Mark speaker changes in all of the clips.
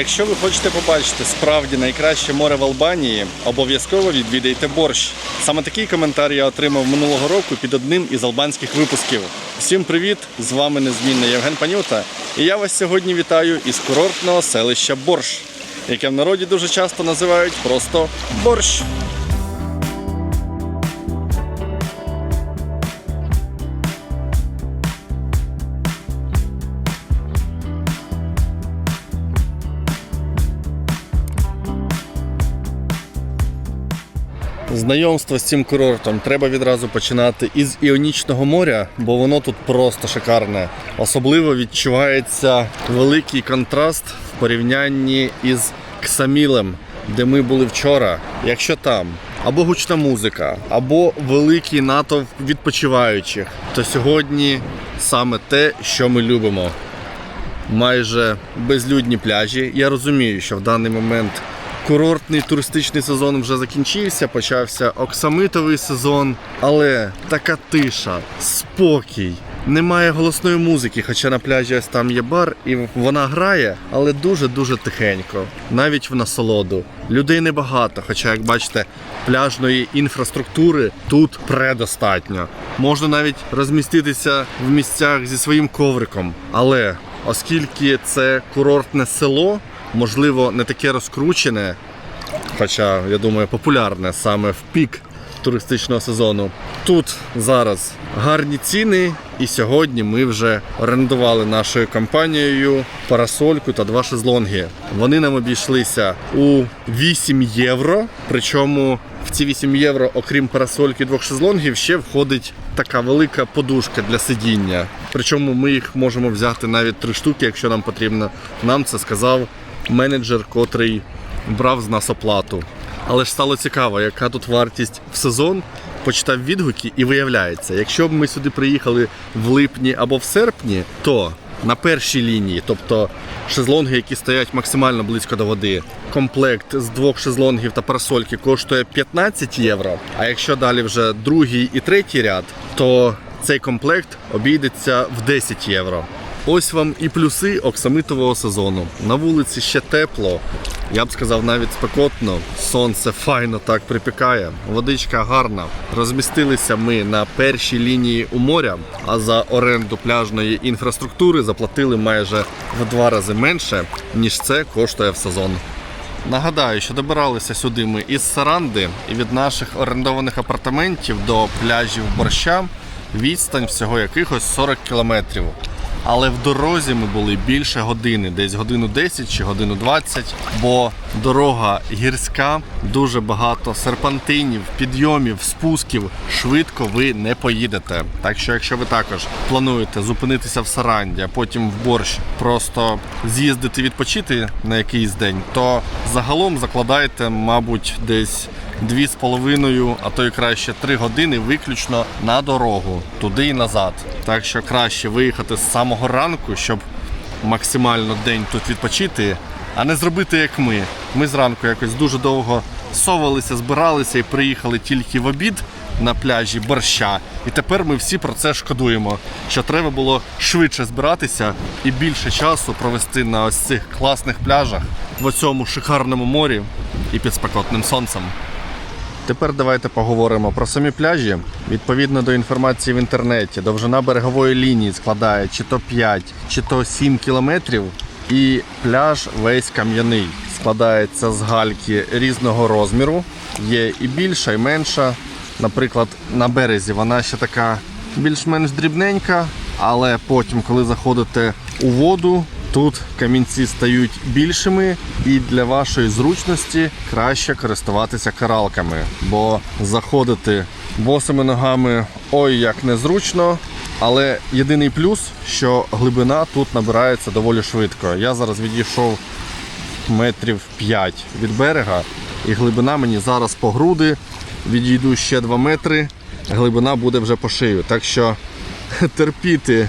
Speaker 1: Якщо ви хочете побачити справді найкраще море в Албанії, обов'язково відвідайте борщ. Саме такий коментар я отримав минулого року під одним із албанських випусків. Всім привіт! З вами незмінний Євген Панюта. І я вас сьогодні вітаю із курортного селища Борщ, яке в народі дуже часто називають просто борщ. Знайомство з цим курортом треба відразу починати із Іонічного моря, бо воно тут просто шикарне. Особливо відчувається великий контраст в порівнянні із Ксамілем, де ми були вчора. Якщо там або гучна музика, або великий натовп відпочиваючих, то сьогодні саме те, що ми любимо майже безлюдні пляжі. Я розумію, що в даний момент курортний туристичний сезон вже закінчився, почався оксамитовий сезон, але така тиша, спокій. Немає голосної музики, хоча на пляжі ось там є бар, і вона грає, але дуже-дуже тихенько, навіть в насолоду. Людей небагато, хоча, як бачите, пляжної інфраструктури тут предостатньо. Можна навіть розміститися в місцях зі своїм ковриком. Але оскільки це курортне село, можливо, не таке розкручене, хоча, я думаю, популярне саме в пік туристичного сезону. Тут зараз гарні ціни, і сьогодні ми вже орендували нашою компанією парасольку та два шезлонги. Вони нам обійшлися у 8 євро. Причому в ці 8 євро, окрім парасольки і двох шезлонгів, ще входить така велика подушка для сидіння. Причому ми їх можемо взяти навіть три штуки, якщо нам потрібно. Нам це сказав менеджер, котрий брав з нас оплату. Але ж стало цікаво, яка тут вартість в сезон. Почитав відгуки, і виявляється, якщо б ми сюди приїхали в липні або в серпні, то на першій лінії, тобто шезлонги, які стоять максимально близько до води, комплект з двох шезлонгів та парасольки коштує 15 євро. А якщо далі вже другий і третій ряд, то цей комплект обійдеться в 10 євро. Ось вам і плюси оксамитового сезону. На вулиці ще тепло, я б сказав навіть спекотно. Сонце файно так припікає, водичка гарна. Розмістилися ми на першій лінії у моря, а за оренду пляжної інфраструктури заплатили майже в два рази менше, ніж це коштує в сезон. Нагадаю, що добиралися сюди ми із Саранди, і від наших орендованих апартаментів до пляжів борща відстань всього якихось 40 кілометрів. Але в дорозі ми були більше години, десь годину 10 чи годину 20, бо дорога гірська, дуже багато серпантинів, підйомів, спусків. Швидко ви не поїдете. Так що, якщо ви також плануєте зупинитися в Саранді, а потім в борщ просто з'їздити відпочити на якийсь день, то загалом закладайте, мабуть, десь дві з половиною, а то й краще три години виключно на дорогу туди і назад. Так що краще виїхати з самого ранку, щоб максимально день тут відпочити, а не зробити як ми. Ми зранку якось дуже довго совалися, збиралися і приїхали тільки в обід на пляжі борща. І тепер ми всі про це шкодуємо. Що треба було швидше збиратися і більше часу провести на ось цих класних пляжах в цьому шикарному морі і під спекотним сонцем. Тепер давайте поговоримо про самі пляжі. Відповідно до інформації в інтернеті, довжина берегової лінії складає чи то 5, чи то 7 кілометрів. І пляж весь кам'яний. Складається з гальки різного розміру. Є і більша, і менша. Наприклад, на березі вона ще така більш-менш дрібненька, але потім, коли заходите у воду, Тут камінці стають більшими, і для вашої зручності краще користуватися каралками, бо заходити босими ногами ой як незручно. Але єдиний плюс, що глибина тут набирається доволі швидко. Я зараз відійшов метрів 5 від берега, і глибина мені зараз по груди. Відійду ще 2 метри, глибина буде вже по шию. Так що терпіти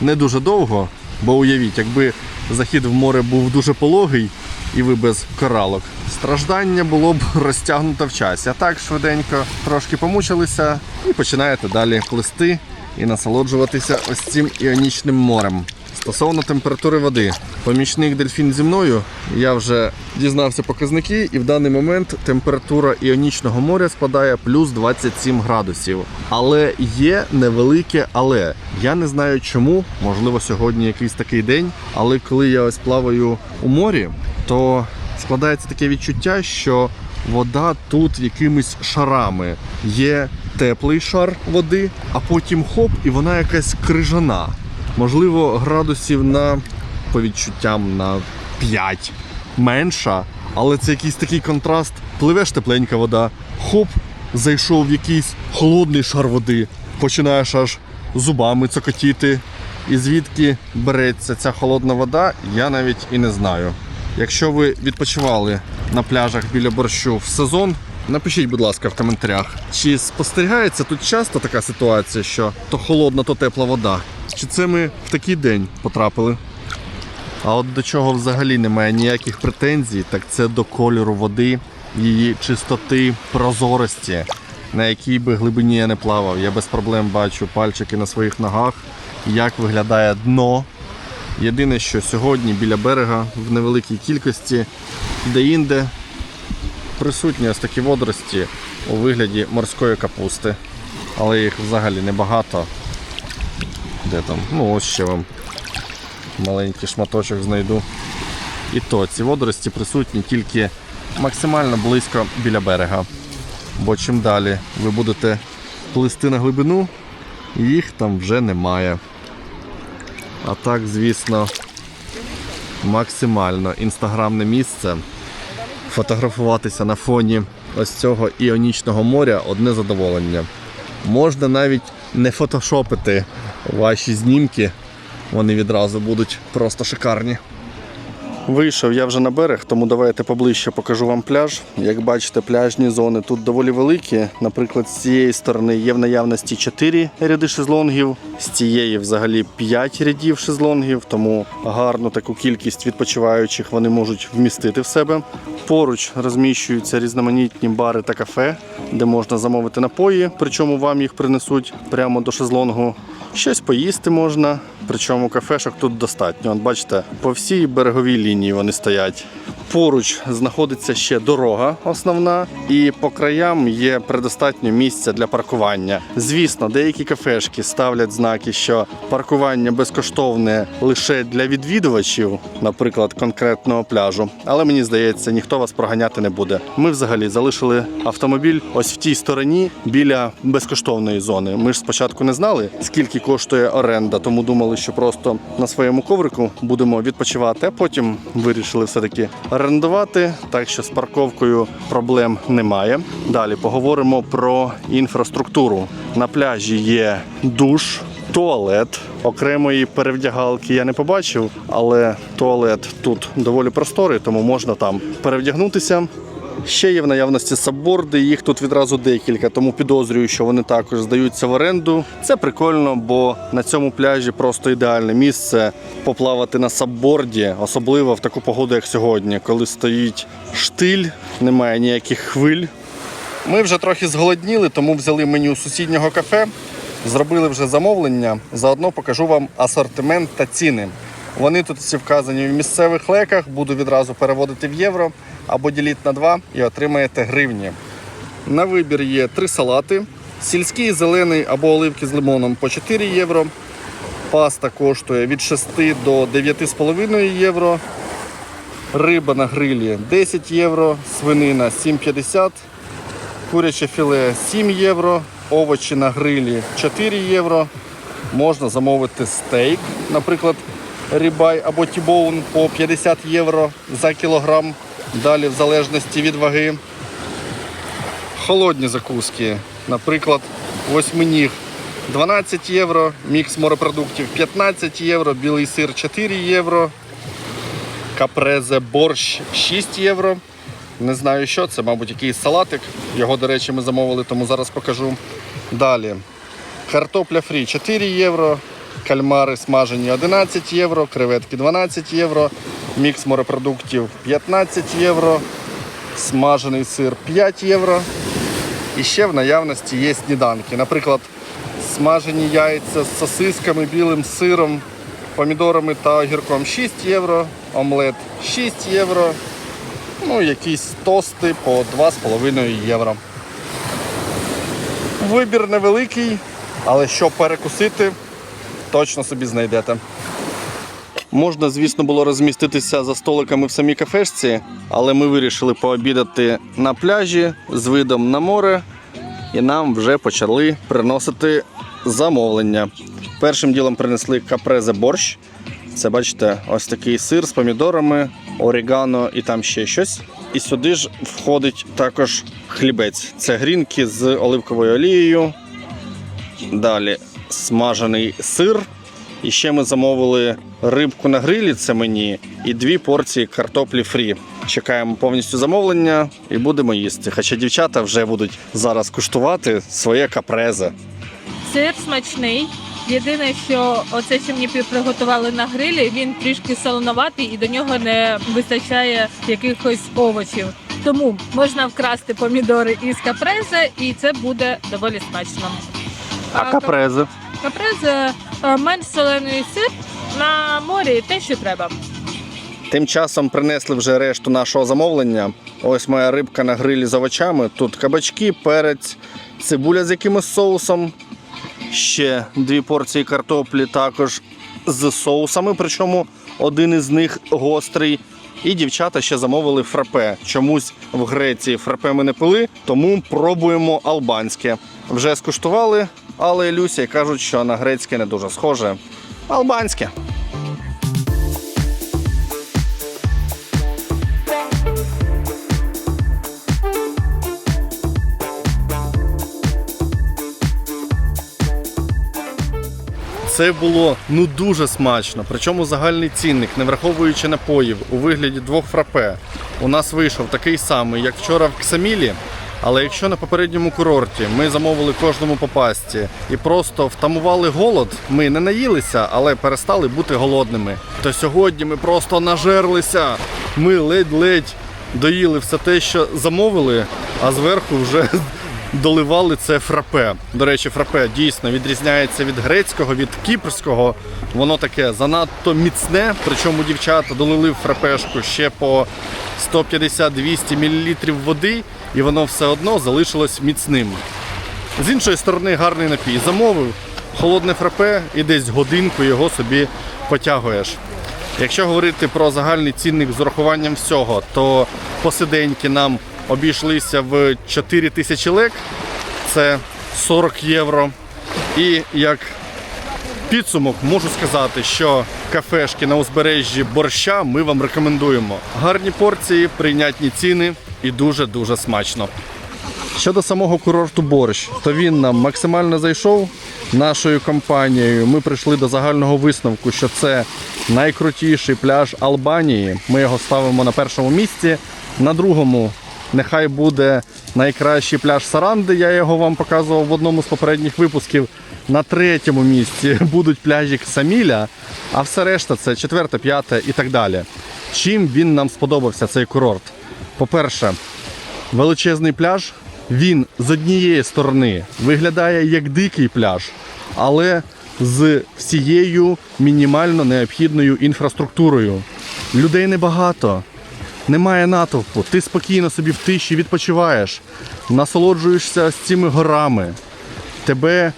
Speaker 1: не дуже довго, бо уявіть, якби захід в море був дуже пологий і ви без коралок, страждання було б розтягнуто в часі. А так швиденько трошки помучилися і починаєте далі плисти і насолоджуватися ось цим іонічним морем. Стосовно температури води, помічник дельфін зі мною. Я вже дізнався показники, і в даний момент температура іонічного моря складає плюс 27 градусів. Але є невелике але. Я не знаю чому, можливо, сьогодні якийсь такий день, але коли я ось плаваю у морі, то складається таке відчуття, що вода тут якимись шарами. Є теплий шар води, а потім хоп, і вона якась крижана. Можливо, градусів на по відчуттям на 5 менша, але це якийсь такий контраст. Пливеш тепленька вода, хоп, зайшов в якийсь холодний шар води, починаєш аж зубами цокотіти. І звідки береться ця холодна вода, я навіть і не знаю. Якщо ви відпочивали на пляжах біля борщу в сезон, напишіть, будь ласка, в коментарях, чи спостерігається тут часто така ситуація, що то холодна, то тепла вода. Чи це ми в такий день потрапили? А от до чого взагалі немає ніяких претензій, так це до кольору води, її чистоти, прозорості, на якій би глибині я не плавав. Я без проблем бачу пальчики на своїх ногах, як виглядає дно. Єдине, що сьогодні біля берега в невеликій кількості, де-інде присутні ось такі водорості у вигляді морської капусти. Але їх взагалі небагато. Де там? Ну ось ще вам маленький шматочок знайду. І то ці водорості присутні тільки максимально близько біля берега. Бо чим далі ви будете плисти на глибину, їх там вже немає. А так, звісно, максимально інстаграмне місце. Фотографуватися на фоні ось цього іонічного моря одне задоволення. Можна навіть не фотошопити ваші знімки, вони відразу будуть просто шикарні. Вийшов я вже на берег, тому давайте поближче покажу вам пляж. Як бачите, пляжні зони тут доволі великі. Наприклад, з цієї сторони є в наявності 4 ряди шезлонгів, з цієї взагалі 5 рядів шезлонгів, тому гарну таку кількість відпочиваючих вони можуть вмістити в себе. Поруч розміщуються різноманітні бари та кафе, де можна замовити напої, причому вам їх принесуть прямо до шезлонгу. Щось поїсти можна, причому кафешок тут достатньо. От бачите, по всій береговій лінії вони стоять. Поруч знаходиться ще дорога основна, і по краям є предостатньо місця для паркування. Звісно, деякі кафешки ставлять знаки, що паркування безкоштовне лише для відвідувачів, наприклад, конкретного пляжу. Але мені здається, ніхто вас проганяти не буде. Ми взагалі залишили автомобіль ось в тій стороні біля безкоштовної зони. Ми ж спочатку не знали, скільки коштує оренда, тому думали, що просто на своєму коврику будемо відпочивати, а потім вирішили все-таки орендувати. Так що з парковкою проблем немає. Далі поговоримо про інфраструктуру. На пляжі є душ. Туалет окремої перевдягалки я не побачив, але туалет тут доволі просторий, тому можна там перевдягнутися. Ще є в наявності сабборди, їх тут відразу декілька, тому підозрюю, що вони також здаються в оренду. Це прикольно, бо на цьому пляжі просто ідеальне місце поплавати на сабборді, особливо в таку погоду, як сьогодні, коли стоїть штиль, немає ніяких хвиль. Ми вже трохи зголодніли, тому взяли меню сусіднього кафе, зробили вже замовлення. Заодно покажу вам асортимент та ціни. Вони тут всі вказані в місцевих леках, буду відразу переводити в євро або діліть на 2 і отримаєте гривні. На вибір є три салати: сільський, зелений або оливки з лимоном по 4 євро. Паста коштує від 6 до 9,5 євро. Риба на грилі 10 євро, свинина 7,50, куряче філе 7 євро, овочі на грилі 4 євро. Можна замовити стейк, наприклад, рибай або тібоун по 50 євро за кілограм. Далі, в залежності від ваги. Холодні закуски, наприклад, восьминіг 12 євро, мікс морепродуктів 15 євро, білий сир 4 євро, капрезе борщ 6 євро. Не знаю що, це, мабуть, якийсь салатик. Його, до речі, ми замовили, тому зараз покажу. Далі. Картопля фрі 4 євро, кальмари смажені 11 євро, креветки 12 євро, мікс морепродуктів 15 євро, смажений сир 5 євро. І ще в наявності є сніданки. Наприклад, смажені яйця з сосисками, білим сиром помідорами та огірком 6 євро, омлет 6 євро. Ну, якісь тости по 2,5 євро. Вибір невеликий, але що перекусити, точно собі знайдете. Можна, звісно, було розміститися за столиками в самій кафешці, але ми вирішили пообідати на пляжі з видом на море, і нам вже почали приносити замовлення. Першим ділом принесли капрезе борщ. Це бачите, ось такий сир з помідорами, орігано і там ще щось. І сюди ж входить також хлібець. Це грінки з оливковою олією. Далі смажений сир. І ще ми замовили рибку на грилі, це мені, і дві порції картоплі фрі. Чекаємо повністю замовлення і будемо їсти. Хоча дівчата вже будуть зараз куштувати своє капрезе.
Speaker 2: Сир смачний. Єдине, що оце, що мені приготували на грилі, він трішки солоноватий і до нього не вистачає якихось овочів. Тому можна вкрасти помідори із капрезе, і це буде доволі смачно.
Speaker 1: А капрезе?
Speaker 2: Капрезе е, менш солений сир на морі те, що треба.
Speaker 1: Тим часом принесли вже решту нашого замовлення. Ось моя рибка на грилі з овочами. Тут кабачки, перець, цибуля з якимось соусом. Ще дві порції картоплі також з соусами, причому один із них гострий. І дівчата ще замовили фрапе. Чомусь в Греції фрапе ми не пили, тому пробуємо албанське. Вже скуштували, але Люся кажуть, що на грецьке не дуже схоже. Албанське. Це було ну дуже смачно. Причому загальний цінник, не враховуючи напоїв у вигляді двох фрапе, у нас вийшов такий самий, як вчора в Ксамілі. Але якщо на попередньому курорті ми замовили кожному по пасті і просто втамували голод, ми не наїлися, але перестали бути голодними. То сьогодні ми просто нажерлися. Ми ледь-ледь доїли все те, що замовили, а зверху вже доливали це фрапе. До речі, фрапе дійсно відрізняється від грецького, від кіпрського. Воно таке занадто міцне. Причому дівчата долили фрапешку ще по 150-200 мл води, і воно все одно залишилось міцним. З іншої сторони, гарний напій. Замовив холодне фрапе і десь годинку його собі потягуєш. Якщо говорити про загальний цінник з урахуванням всього, то посиденьки нам обійшлися в 4 тисячі лек, це 40 євро. І як підсумок можу сказати, що кафешки на узбережжі борща ми вам рекомендуємо. Гарні порції, прийнятні ціни і дуже-дуже смачно. Щодо самого курорту борщ, то він нам максимально зайшов нашою компанією. Ми прийшли до загального висновку, що це найкрутіший пляж Албанії. Ми його ставимо на першому місці. На другому нехай буде найкращий пляж Саранди. Я його вам показував в одному з попередніх випусків. На третьому місці будуть пляжі Саміля, а все решта це четверте, п'яте і так далі. Чим він нам сподобався цей курорт? По-перше, величезний пляж. Він з однієї сторони виглядає як дикий пляж, але з всією мінімально необхідною інфраструктурою. Людей небагато, немає натовпу. Ти спокійно собі в тиші відпочиваєш, насолоджуєшся з цими горами. Тебе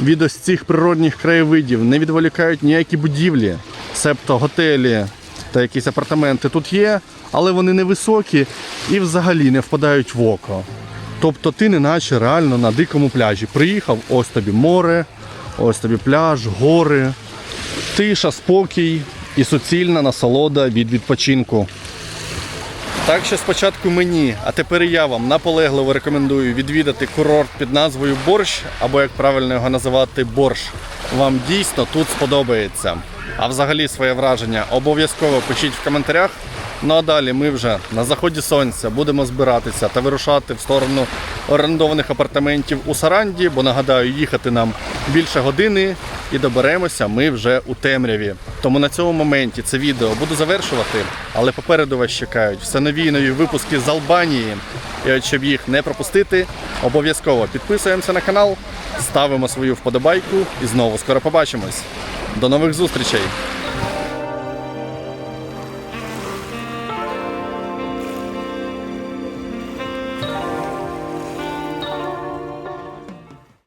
Speaker 1: від ось цих природних краєвидів не відволікають ніякі будівлі, себто готелі та якісь апартаменти тут є, але вони невисокі і взагалі не впадають в око. Тобто ти не наче реально на дикому пляжі. Приїхав, ось тобі море, ось тобі пляж, гори, тиша, спокій і суцільна насолода від відпочинку. Так що спочатку мені, а тепер і я вам наполегливо рекомендую відвідати курорт під назвою Борщ, або як правильно його називати борщ. Вам дійсно тут сподобається. А взагалі своє враження обов'язково пишіть в коментарях. Ну а далі ми вже на заході сонця будемо збиратися та вирушати в сторону орендованих апартаментів у Саранді, бо нагадаю, їхати нам більше години і доберемося ми вже у темряві. Тому на цьому моменті це відео буду завершувати, але попереду вас чекають все нові нові випуски з Албанії. І от щоб їх не пропустити, обов'язково підписуємося на канал, ставимо свою вподобайку і знову скоро побачимось. До нових зустрічей!